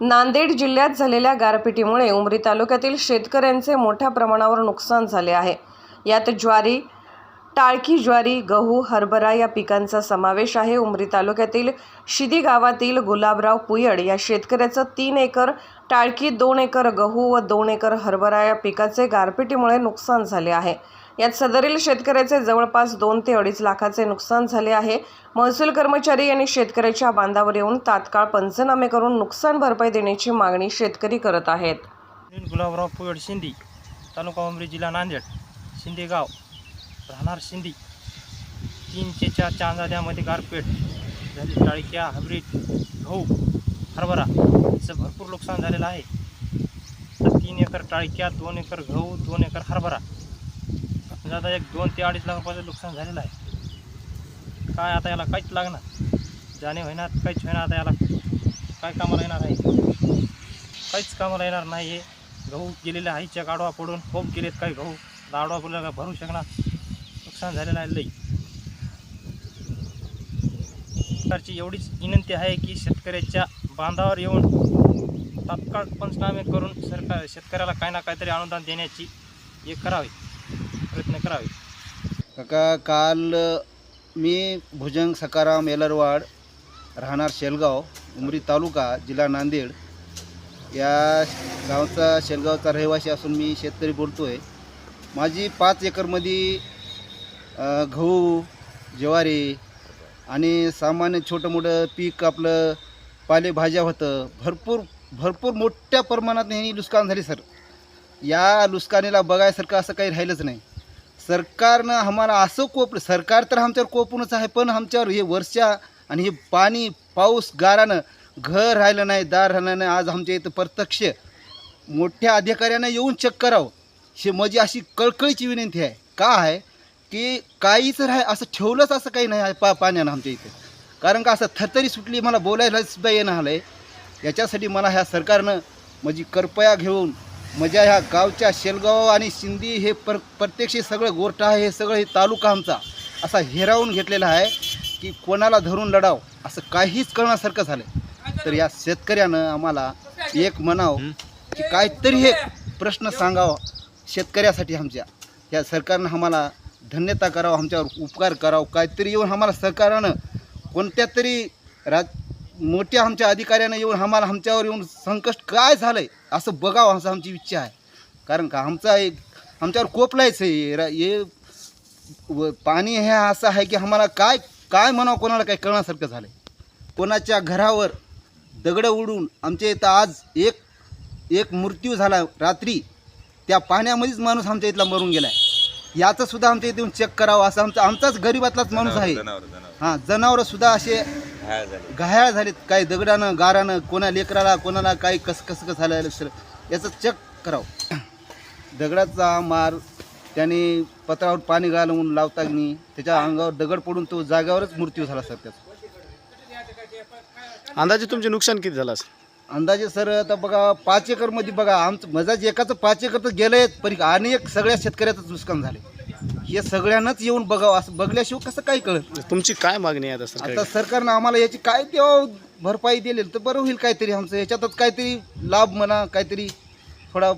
नांदेड जिल्ह्यात झालेल्या गारपिटीमुळे उमरी तालुक्यातील शेतकऱ्यांचे मोठ्या प्रमाणावर नुकसान झाले आहे. यात ज्वारी टाळकी ज्वारी गहू हरभरा या पिकांचा समावेश आहे. उमरी तालुक्यातील शिदी गावातील गुलाबराव पुयड या शेतकऱ्याचं तीन एकर टाळकी दोन एकर गहू व दोन एकर हरभरा या पिकाचे गारपिटीमुळे नुकसान झाले आहे. यात सदरील शेतकऱ्याचे जवळपास दोन ते अडीच लाखाचे नुकसान झाले आहे. महसूल कर्मचारी यांनी शेतकऱ्याच्या बांधावर येऊन तात्काळ पंचनामे करून नुकसान भरपाई देण्याची मागणी शेतकरी करत आहेत. गुलाबराव पुयड शिंदी तालुका उमरी जिल्हा नांदेड शिंदे गाव राहणार शिंदी. तीन ते चार चांदाद्यामध्ये गारपेट झाली. टाळक्या हायब्रीड गहू हरभरा याचं भरपूर नुकसान झालेलं आहे. तर तीन एकर टाळक्या दोन एकर गहू दोन एकर हरभरा म्हणजे आता एक दोन ते अडीच लाख रुपयाचं नुकसान झालेलं आहे. काय आता याला काहीच लागणार. जाणे होईना काहीच होईना आता याला. काय कामाला येणार आहे? काहीच कामाला येणार नाही आहे गहू गेलेले आहे चेक आडवा पडून खूप गेलेत काही गहू. आडवा पडला का भरू शकणार. नुकसान झालेलं आहे लई. सरकारची एवढीच विनंती आहे की शेतकऱ्याच्या बांधावर येऊन तात्काळ पंचनामे करून सरकार शेतकऱ्याला काही ना काहीतरी अनुदान देण्याची हे करावे. प्रयत्न करावे. काका काल मी भुजंग सकाराम एलरवाड राहणार शेलगाव उमरी तालुका जिल्हा नांदेड. या गावचा शेलगावचा रहिवासी असून मी शेतकरी बोलतो आहे माझी पाच एकरमध्ये गहू ज्वारी आणि सामान्य छोटं मोठं पीक आपलं पालेभाज्या होतं. भरपूर भरपूर मोठ्या प्रमाणात ह्यांनी नुकसान झाली सर. या नुकसानीला बघायसारखं असं काही राहिलंच नाही. सरकारनं आम्हाला असं कोप सरकार तर आमच्यावर कोपूनच आहे पण आमच्यावर हे वर्षा आणि हे पाणी पाऊस गारानं घर राहिलं नाही दार राहिलं नाही आज आमच्या इथं प्रत्यक्ष मोठ्या अधिकाऱ्यांना येऊन चेक करावं. हे माझी अशी कळकळीची विनंती आहे. का आहे? की काहीच राह असं ठेवलंच असं काही नाही आहे पा पाण्यानं आमच्या इथं. कारण का असं थतरी सुटली मला बोलायला सुद्धा येणं आलं आहे याच्यासाठी मला ह्या सरकारनं माझी कृपया घेऊन माझ्या ह्या गावच्या शेलगाव आणि शिंदी हे पर प्रत्यक्ष सगळं गोरठा आहे हे सगळं हे तालुका आमचा. असा हिरावून घेतलेला आहे की कोणाला धरून लढाव असं काहीच करण्यासारखं झालं तर या शेतकऱ्यानं आम्हाला एक म्हणावं की काहीतरी हे प्रश्न सांगावा शेतकऱ्यासाठी आमच्या. या सरकारनं आम्हाला धन्यता करावं आमच्यावर उपकार करावं काहीतरी येऊन आम्हाला सरकारनं कोणत्या तरी राज मोठ्या आमच्या अधिकाऱ्यानं येऊन आम्हाला आमच्यावर येऊन संकट काय झालं आहे असं बघावं असं आमची इच्छा आहे. कारण का आमचा एक आमच्यावर कोपलायचं आहे. हे पाणी हे असं आहे की आम्हाला काय काय म्हणावं कोणाला काय कळण्यासारखं झालं आहे कोणाच्या घरावर दगडं उडून आमच्या इथं आज एक एक मृत्यू झाला रात्री त्या पाण्यामध्येच माणूस आमच्या इथला मरून गेला आहे याचं सुद्धा आमच्या इथे येऊन चेक करावं असं आमचा आमचाच गरीबातलाच माणूस आहे. हां जनावरं सुद्धा असे घायाळ झालेत. काही दगडानं गारानं कोणा लेकराला कोणाला काही कसं कसं कसं झालं सर याचं चेक करावं. दगडाचा मार त्याने पत्रावर पाणी घालवून लावतानी त्याच्या अंगावर दगड पडून तो जाग्यावरच मृत्यू झाला सर त्याचा. अंदाजे तुमचे नुकसान किती झालं असेल? अंदाजे सर आता बघा पाच एकरमध्ये बघा आमचं मजाच एकाचं पाच एकर तर गेलं आहे पण अनेक सगळ्या शेतकऱ्याचंच नुकसान झाले हे सगळ्यांनाच येऊन बघावं असं बघल्याशिवाय कसं काय कळत तुमची काय मागणी आहे आता सरकार आता सरकारनं आम्हाला याची काय तेव्हा भरपाई दिली तर बरं होईल काहीतरी आमचं. याच्यातच काहीतरी लाभ म्हणा काहीतरी थोडा